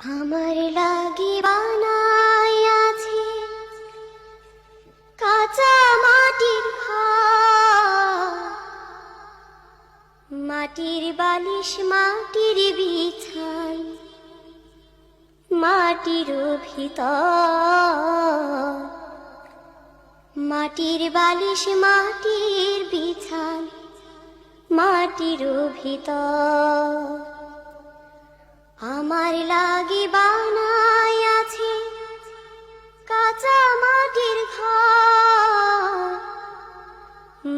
আমার লাগি বানাই আছে কাঁচা মাটির মাটির বালিশ, মাটির বিছান মাটির ভিতর। মাটির বালিশ, মাটির বিছাই, মাটির ভিতর। আমার লাগি বানাই আছে কাঁচা মাটির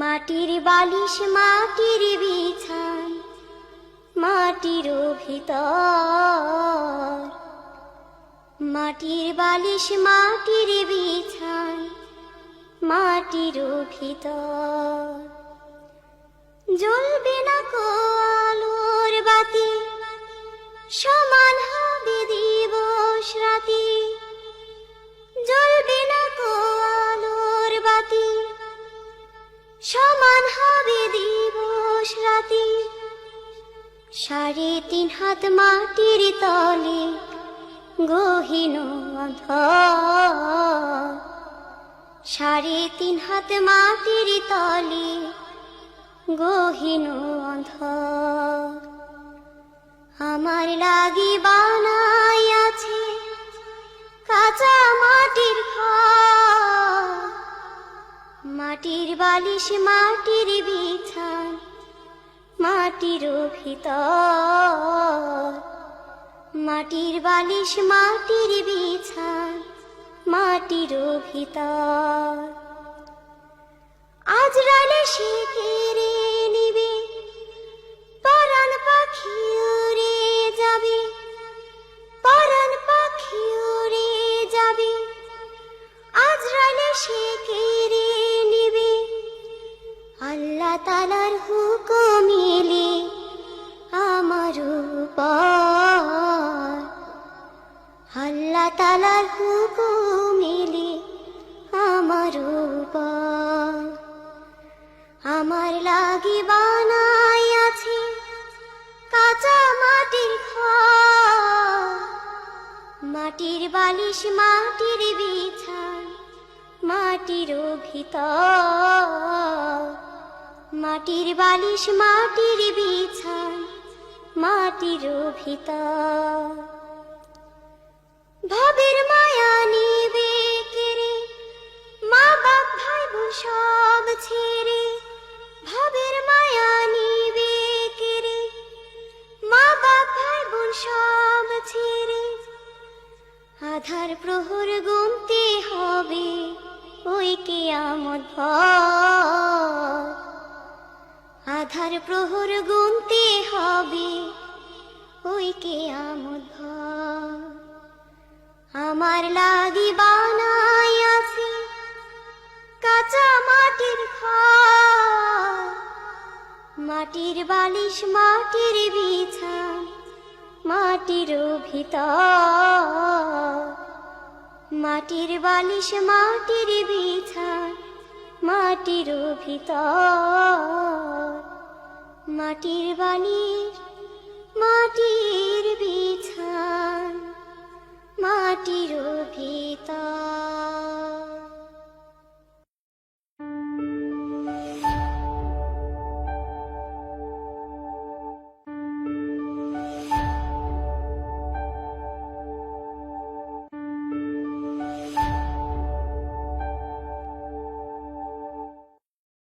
মাটির বালিশ, মাটির বিছান, মাটির ভিতর। মাটির বালিশ, মাটির বিছান, মাটির ভিতর। জ্বলবে সাড়ে তিন হাত মাটির তলে গহীন। সাড়ে তিন হাত মাটির তলে গহীন অন্ধকার। আমার লাগি বানাই আছে কাঁচা মাটির মাটির বালিশ মাটির বিছান মাটির ভিতর। মাটির বালিশ, মাটির বিছান, মাটির ভিতর। আজ রালে সে কেড়ে নিবে, পরাণ পাখি উড়ে যাবে। পরাণ পাখি উড়ে যাবে, আজ রালে সে কেড়ে নিবে। আল্লাহ তালার হুকুম মাটির বালিশ, মাটির বিছান, মাটির ভিতর মাটির বালিশ, মাটির বিছান, মাটির ভিতর ভাবের মায়া নিবে কেড়ে মা বাপ, ভাই সব ছেড়ে ভাবের মায়া নিবে মা বাপ, ভাই সব আধার প্রহর গুনতে হবে, ওই কেয়ামত ভর। আধার প্রহর গুনতে হবে, ওই কেয়ামত ভর। আমার লাগি বানাই আছে কাঁচা মাটির ঘর। মাটির বালিশ, মাটির বিছান মাটির ভিতর। মাটির বালিশ মাটির বিছান মাটির ভিতর। মাটির বালিশ মাটির বিছান।